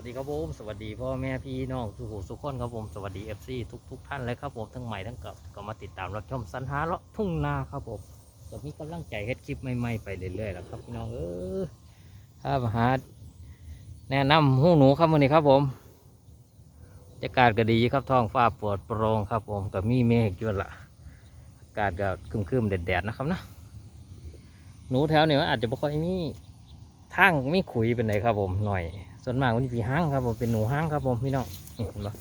วัสดีครับผม สวัสดีพ่อแม่พี่น้องทุกหูทุกคนครับผม สวัสดีเอฟซีทุกทุกท่านเลยครับผม ทั้งใหม่ทั้งเก่าก็มาติดตามรับชมสันหาเลาะทุ่งนาครับผมจะมีกำลังใจเฮ็ดคลิปใหม่ๆไปเรื่อยๆแล้วครับพี่น้องเออถ้ามาหาแนะนำหูหนูครับวันนี้ครับผมบรรยากาศก็ดีครับท้องฟ้าปลอดโปร่งครับผมกับมีเมฆอยู่ละอากาศก็ครึมๆแดดๆนะครับนะหนูแถวนี้มันอาจจะไม่ค่อยมี ทางไม่ขุยเป็นไหนครับผมหน่อย ส่วนมากมันจะมีห้างครับผมเป็นหนูห้างครับผมพี่น้องเห็นปะ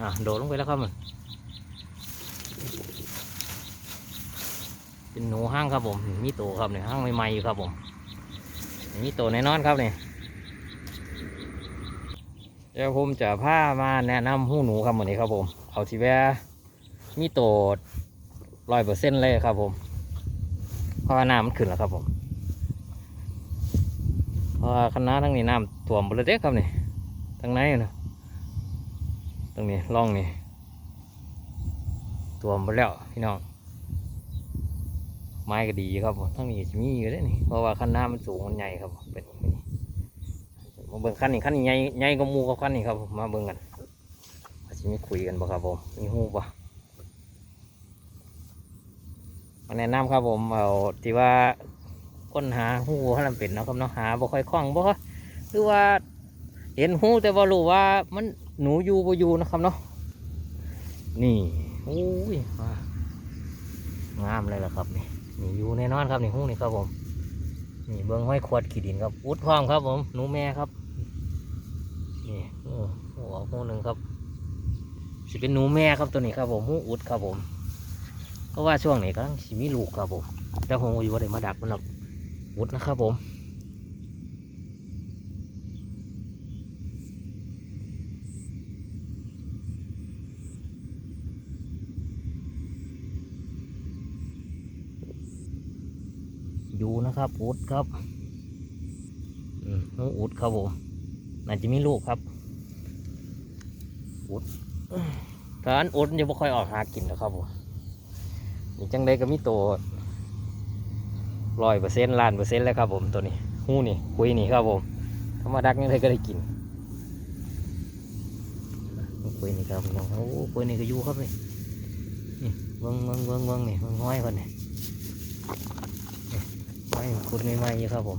อะโดดลงไปแล้วครับมันเป็นหนูห้างครับผมมีโตครับเนี่ยห้างใหม่ๆอยู่ครับผมมีโตแน่นอนครับเนี่ยเดี๋ยวผมจะพามาแนะนำหูหนูครับวันนี้ครับผมเอาทีแวะมีโตร้อยเปอร์เซ็นต์เลยครับผมเพราะว่าน้ำมันขึ้นแล้วครับผม ราะว่าคณะทั้งนี้น้ำท่วมหมดเลยเด้ครับนี่ทั้งในนะตรงนี้ร่องนี่ท่วมหมดแล้วพี่น้องไม้ก็ดีครับผมทั้งนี้จะมีอยู่เด้นี่เพราะว่าคันน้ำมันสูงมันใหญ่ครับเป็นมาเบิ่งคันนี้คันนี้ใหญ่ใหญ่กว่ามูกับคันนี้ครับมมาเบิ่งกันอาจจะมีคุยกันบ่ครับผมมีหูบ่มาแนะนำครับผมเอาที่ว่า ค้นหาหูให้มันเป็นเนาะครับเนาะหาบ่ค่อยคล่องบ่หรือว่า เห็นหูแต่ว่รู้ว่ามันหนูอยู่บ่อยู่นะครับเนาะนี่โอ้ยงามเลยล่ะครับนี่นี่อยู่แน่นอนครับนี่หูนี่ครับผมนี่เบิ้งห้อยขวดขีดินครับอุดพร้อมครับผมหนูแม่ครับนี่โอ้โหหูหนึ่งครับสิเป็นหนูแม่ครับตัวนี้ครับผมหูอุดครับผมเพราะว่าช่วงนี้กำลังสิมีลูกครับผมแต่ผมอยู่ว่าได้มาดักมันหรอก วุฒนะครับผมอยู่นะครับอุดครับอืมน้องอุดครับผมน่าจะมีลูกครับอุดถ้าอันอุดจะไม่ค่อยออกหากินนะครับผมนี่จังใดก็มีตัว ร้อยเปอร์เซ็นต์ล้านเปอร์เซ็นต์แล้วครับผมตัวนี้หู้นี่คุยนี่ครับผมธรรมดักนี่เลยก็ได้กินคุยนี่ครับน้องโอ้คุยนี่ก็อยู่ครับนี่นี่เบิ้งเบิ้งเบิ้งเบิ้งนี่เบิ้งห้อยคนนี่ไม่ขุดใหม่ไม่ครับผม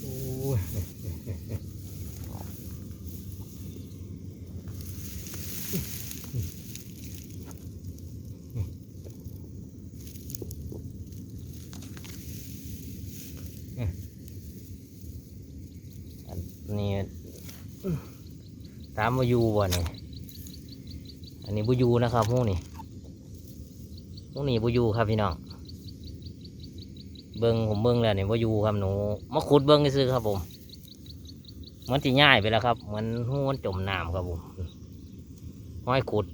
โอ้ยอันนี้ ตามมาอยู่บ่เนี่ยอันนี้บุยูนะครับหูนี่หูนี่บุยูครับพี่น้อง เบิ้งผมเบิ้งแล้วเนี่ยบุยูครับหนูมาขุดเบิ้งซื้อครับผมเหมันที่ง่ายไปแล้วครับ เหมือนหูมันจมน้ำครับผมห้อยขุด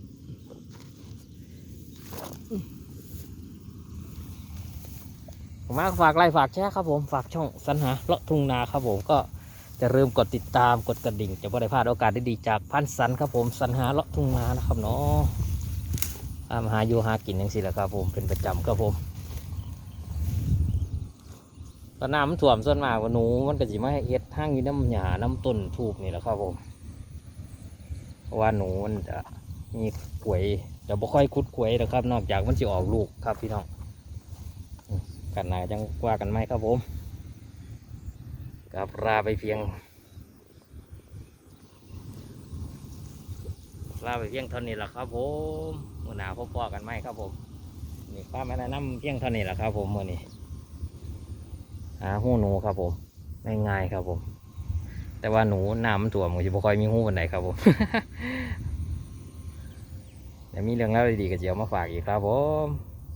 ผมมาฝากไลค์ฝากแชร์ครับผม ฝากช่องสัญหาเลาะทุ่งนาครับผมก็ จะเริ่มกดติดตามกดกระดิ่ง จะไม่ได้พลาดโอกาสดีๆจากพันสันครับผมสัญหาเลาะทุ่งนานะครับเนาะตามหาอยู่หากินอย่างสิแหละครับผมเป็นประจำครับผมตอนน้ำมันท่วมส่วนมากว่าหนูมันก็สิมาเฮ็ดห้างอยู่น้ำหยาน้ำต้นทูบนี่แหละครับผมเพราะว่าหนูมันจะมีขวยจะบ่ค่อยคุดขวยนะครับ นอกจากมันจะออกลูกครับพี่น้องกันไหนจังว่ากันไหมครับผม กับลาไปเพียงลาไปเพียงเท่านี้แหละครับผมมื่อหนาพบปอกันไหมครับผมนี่ป้าแม่นะนำเพียงเท่านี้แหละครับ ผมมื่อนี้หาหูหนูครับผมง่ายๆครับผม แต่ว่าหนูน้ำมันถ่วมก็จะบ่ค่อยมีหูวันไหนครับผมเดี๋ยวมีเรื่องเล่าดีๆก็จะเอามาฝากอีกครับผม